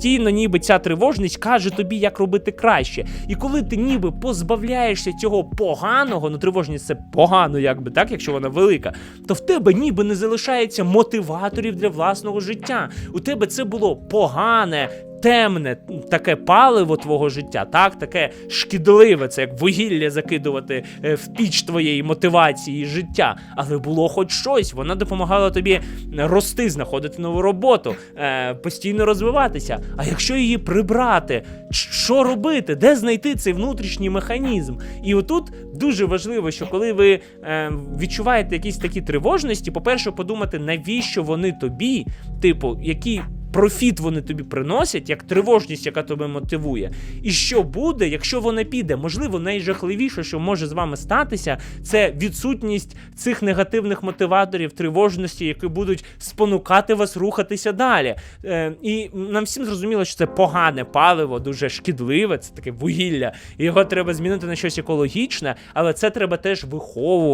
Постійно, ніби ця тривожність каже тобі, як робити краще. І коли ти ніби позбавляєшся цього поганого, ну тривожність це погано, якби так, якщо вона велика, то в тебе ніби не залишається мотиваторів для власного життя. У тебе це було погане. Темне таке паливо твого життя, так, таке шкідливе, це як вугілля закидувати е, в піч твоєї мотивації життя. Але було хоч щось, вона допомагала тобі рости, знаходити нову роботу, е, постійно розвиватися. А якщо її прибрати, що робити? Де знайти цей внутрішній механізм? І отут дуже важливо, що коли ви е, відчуваєте якісь такі тривожності, по-перше, подумати, навіщо вони тобі, типу, які. Профіт вони тобі приносять, як тривожність, яка тебе мотивує. І що буде, якщо вона піде? Можливо, найжахливіше, що може з вами статися, це відсутність цих негативних мотиваторів, тривожності, які будуть спонукати вас рухатися далі. Е, і нам всім зрозуміло, що це погане паливо, дуже шкідливе, це таке вугілля. Його треба змінити на щось екологічне, але це треба теж виховувати.